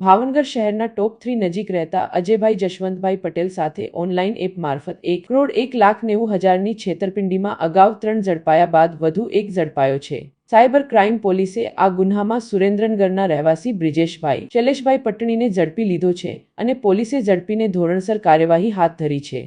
ભાવનગર શહેરના top three નજીક રહેતા અજયભાઈ જશવંતભાઈ પટેલ સાથે ઓનલાઈન એપ મારફત એક કરોડ એક લાખ નેવું હજારની છેતરપિંડીમાં અગાઉ ત્રણ ઝડપાયા બાદ વધુ એક ઝડપાયો છે. સાયબર ક્રાઇમ પોલીસે આ ગુન્હામાં સુરેન્દ્રનગરના રહેવાસી બ્રિજેશભાઈ, શૈલેષભાઈ પટણીને ઝડપી લીધો છે અને પોલીસે ઝડપીને ધોરણસર કાર્યવાહી હાથ ધરી છે.